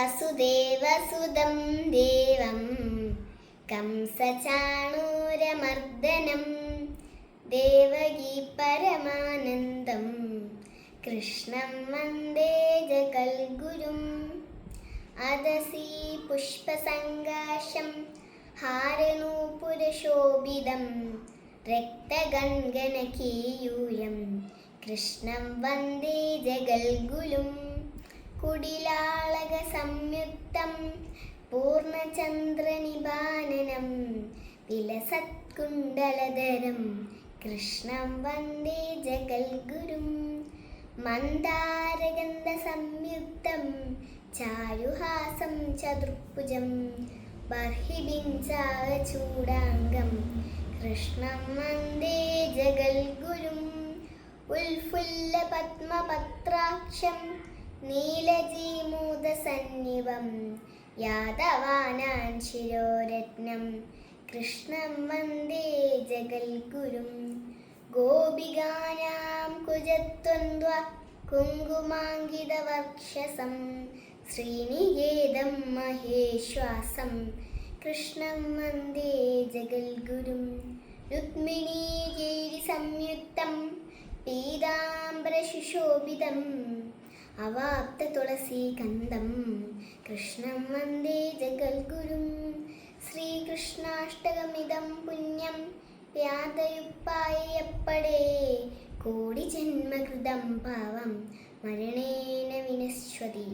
വസുദേവസുതം ദേവം. കംസചാണൂരമർദ്ദനം. ദേവകി പരമാനന്ദം. കൃഷ്ണം വന്ദേ ജഗൽഗുരും. അദസി പുഷ്പസങ്കാശം ഹാരനൂപുരശോഭിതം രക്തഗംഗനകീയൂയം കൃഷ്ണം വന്ദേ ജഗൽഗുലും കുടിലാളക സംയുക്തം പൂർണചന്ദ്രനിബാനനം വിലസത്കുണ്ടലധരം കൃഷ്ണം വന്ദേ ജഗൽഗുരും മന്ദാരഗന്ധസംയുക്തം ചാരുഹാസം ചതുർഭുജം ബർഹിബിഞ്ചാചൂടാംഗം കൃഷ്ണം വന്ദേ ജഗൽഗുരും ഉൽഫുല്ല പത്മപത്രാക്ഷം നീലജീമൂതസന്നിവം യാദവാനാൻ ശിരോരത്നം. കൃഷ്ണം വന്ദേ ജഗൽഗുരും. ഗോപികാനാം കുജത്വന്ദ്വ കുങ്കുമാങ്കിതവക്ഷസം ശ്രീനികേതം മഹേശ്വാസം. കൃഷ്ണം വന്ദേ ജഗൽഗുരും. രുക്മിണീകേരി സംയുക്തം. പീതാംബരശുശോഭിതം അവാപ്ത തുളസീകന്ധം കൃഷ്ണം വന്ദേ ജഗൽഗുരും. ശ്രീകൃഷ്ണാഷ്ടകമിതം പുണ്യം. വ്യാതയുപ്പായപ്പടേ കോടി ജന്മകൃതം പാവം. മരണേന വിനശ്വതി.